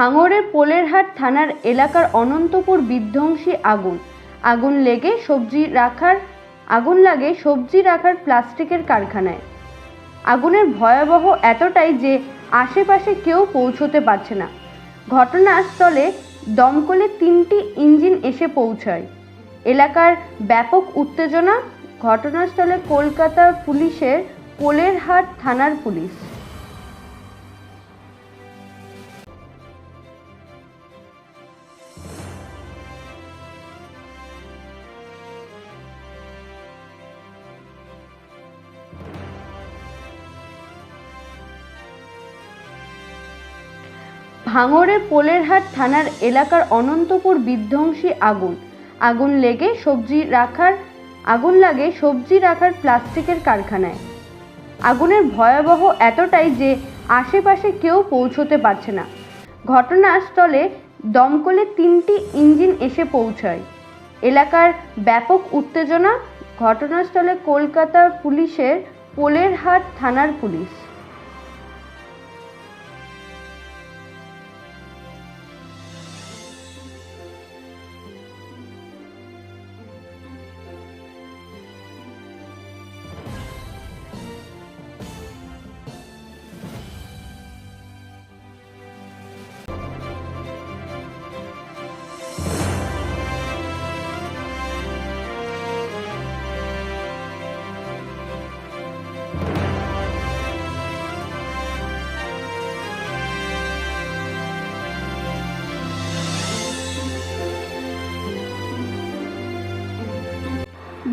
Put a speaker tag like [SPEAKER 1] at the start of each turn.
[SPEAKER 1] ভাঙড়ের পোলেরহাট থানার এলাকার অনন্তপুর বিধ্বংসী আগুন। আগুন লেগে সবজি রাখার, আগুন লাগে সবজি রাখার প্লাস্টিকের কারখানায়। আগুনের ভয়াবহ এতটাই যে আশেপাশে কেউ পৌঁছতে পারছে না। ঘটনাস্থলে দমকলে তিনটি ইঞ্জিন এসে পৌঁছায়। এলাকার ব্যাপক উত্তেজনা, ঘটনাস্থলে কলকাতা পুলিশের কোলেরহাট থানার পুলিশ। ভাঙড়ের পোলেরহাট থানার এলাকার অনন্তপুর বিধ্বংসী আগুন। আগুন লেগে সবজি রাখার, আগুন লাগে সবজি রাখার প্লাস্টিকের কারখানায়। আগুনের ভয়াবহ এতটাই যে আশেপাশে কেউ পৌঁছতে পারছে না। ঘটনাস্থলে দমকলে তিনটি ইঞ্জিন এসে পৌঁছায়। এলাকার ব্যাপক উত্তেজনা, ঘটনাস্থলে কলকাতা পুলিশের পোলেরহাট থানার police.